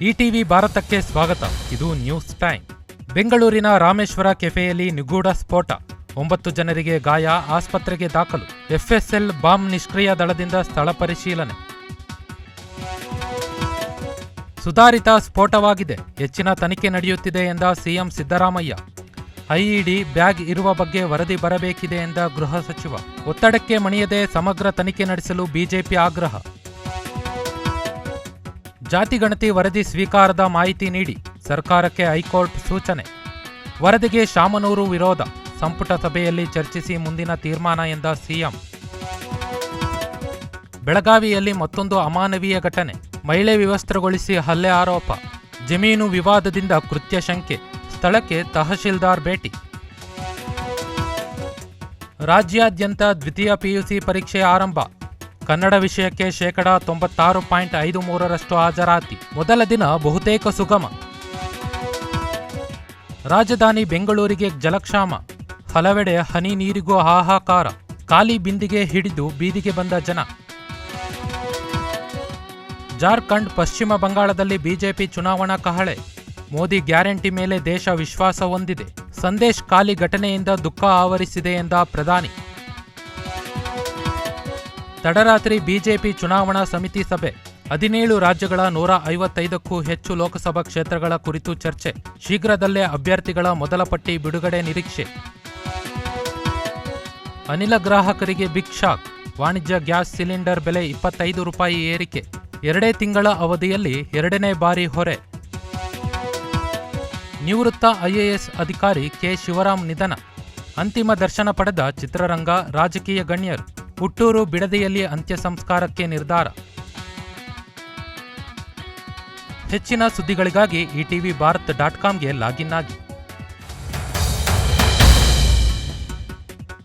ETV ಭಾರತಕ್ಕೆ ಸ್ವಾಗತ. ಇದು ನ್ಯೂಸ್ ಟೈಮ್. ಬೆಂಗಳೂರಿನ ರಾಮೇಶ್ವರ ಕೆಫೆಯಲ್ಲಿ ನಿಗೂಢ ಸ್ಫೋಟ. ಒಂಬತ್ತು ಜನರಿಗೆ ಗಾಯ, ಆಸ್ಪತ್ರೆಗೆ ದಾಖಲು. ಎಫ್ಎಸ್ಎಲ್ ಬಾಂಬ್ ನಿಷ್ಕ್ರಿಯ ದಳದಿಂದ ಸ್ಥಳ ಪರಿಶೀಲನೆ. ಸುಧಾರಿತ ಸ್ಫೋಟವಾಗಿದೆ. ಹೆಚ್ಚಿನ ತನಿಖೆ ನಡೆಯುತ್ತಿದೆ ಎಂದ ಸಿಎಂ ಸಿದ್ದರಾಮಯ್ಯ. ಐಇಡಿ ಬ್ಯಾಗ್ ಇರುವ ಬಗ್ಗೆ ವರದಿ ಬರಬೇಕಿದೆ ಎಂದ ಗೃಹ ಸಚಿವ. ಒತ್ತಡಕ್ಕೆ ಮಣಿಯದೆ ಸಮಗ್ರ ತನಿಖೆ ನಡೆಸಲು ಬಿಜೆಪಿ ಆಗ್ರಹ. ಜಾತಿಗಣತಿ ವರದಿ ಸ್ವೀಕಾರದ ಮಾಹಿತಿ ನೀಡಿ ಸರ್ಕಾರಕ್ಕೆ ಹೈಕೋರ್ಟ್ ಸೂಚನೆ. ವರದಿಗೆ ಶಾಮನೂರು ವಿರೋಧ, ಸಂಪುಟ ಸಭೆಯಲ್ಲಿ ಚರ್ಚಿಸಿ ಮುಂದಿನ ತೀರ್ಮಾನ ಎಂದ ಸಿಎಂ. ಬೆಳಗಾವಿಯಲ್ಲಿ ಮತ್ತೊಂದು ಅಮಾನವೀಯ ಘಟನೆ, ಮಹಿಳೆ ವಿವಸ್ತ್ರಗೊಳಿಸಿ ಹಲ್ಲೆ ಆರೋಪ. ಜಮೀನು ವಿವಾದದಿಂದ ಕೃತ್ಯ ಶಂಕೆ, ಸ್ಥಳಕ್ಕೆ ತಹಶೀಲ್ದಾರ್ ಭೇಟಿ. ರಾಜ್ಯಾದ್ಯಂತ ದ್ವಿತೀಯ ಪಿಯುಸಿ ಪರೀಕ್ಷೆ ಆರಂಭ. ಕನ್ನಡ ವಿಷಯಕ್ಕೆ ಶೇಕಡಾ ತೊಂಬತ್ತಾರು ಪಾಯಿಂಟ್ ಐದು ಮೂರರಷ್ಟು ಹಾಜರಾತಿ. ಮೊದಲ ದಿನ ಬಹುತೇಕ ಸುಗಮ. ರಾಜಧಾನಿ ಬೆಂಗಳೂರಿಗೆ ಜಲಕ್ಷಾಮ. ಹಲವೆಡೆ ಹನಿ ನೀರಿಗೂ ಹಾಹಾಕಾರ. ಖಾಲಿ ಬಿಂದಿಗೆ ಹಿಡಿದು ಬೀದಿಗೆ ಬಂದ ಜನ. ಜಾರ್ಖಂಡ್, ಪಶ್ಚಿಮ ಬಂಗಾಳದಲ್ಲಿ ಬಿಜೆಪಿ ಚುನಾವಣಾ ಕಹಳೆ. ಮೋದಿ ಗ್ಯಾರಂಟಿ ಮೇಲೆ ದೇಶ ವಿಶ್ವಾಸ ಹೊಂದಿದೆ. ಸಂದೇಶ್ ಖಾಲಿ ಘಟನೆಯಿಂದ ದುಃಖ ಆವರಿಸಿದೆ ಎಂದ ಪ್ರಧಾನಿ. ತಡರಾತ್ರಿ ಬಿಜೆಪಿ ಚುನಾವಣಾ ಸಮಿತಿ ಸಭೆ. ಹದಿನೇಳು ರಾಜ್ಯಗಳ ನೂರ ಐವತ್ತೈದಕ್ಕೂ ಹೆಚ್ಚು ಲೋಕಸಭಾ ಕ್ಷೇತ್ರಗಳ ಕುರಿತು ಚರ್ಚೆ. ಶೀಘ್ರದಲ್ಲೇ ಅಭ್ಯರ್ಥಿಗಳ ಮೊದಲ ಪಟ್ಟಿ ಬಿಡುಗಡೆ ನಿರೀಕ್ಷೆ. ಅನಿಲ ಗ್ರಾಹಕರಿಗೆ ಬಿಗ್ ಶಾಕ್. ವಾಣಿಜ್ಯ ಗ್ಯಾಸ್ ಸಿಲಿಂಡರ್ ಬೆಲೆ ಇಪ್ಪತ್ತೈದು ರೂಪಾಯಿ ಏರಿಕೆ. ಎರಡೇ ತಿಂಗಳ ಅವಧಿಯಲ್ಲಿ ಎರಡನೇ ಬಾರಿ ಹೊರೆ. ನಿವೃತ್ತ ಐಎಎಸ್ ಅಧಿಕಾರಿ ಕೆ ಶಿವರಾಮ್ ನಿಧನ. ಅಂತಿಮ ದರ್ಶನ ಪಡೆದ ಚಿತ್ರರಂಗ ರಾಜಕೀಯ ಗಣ್ಯರು. ಹುಟ್ಟೂರು ಬಿಡದಿಯಲ್ಲಿ ಅಂತ್ಯ ಸಂಸ್ಕಾರಕ್ಕೆ ನಿರ್ಧಾರ. ಹೆಚ್ಚಿನ ಸುದ್ದಿಗಳಿಗಾಗಿ ಇಟಿವಿ ಭಾರತ್ ಡಾಟ್ ಕಾಮ್ಗೆ ಲಾಗಿನ್ ಆಗಿ.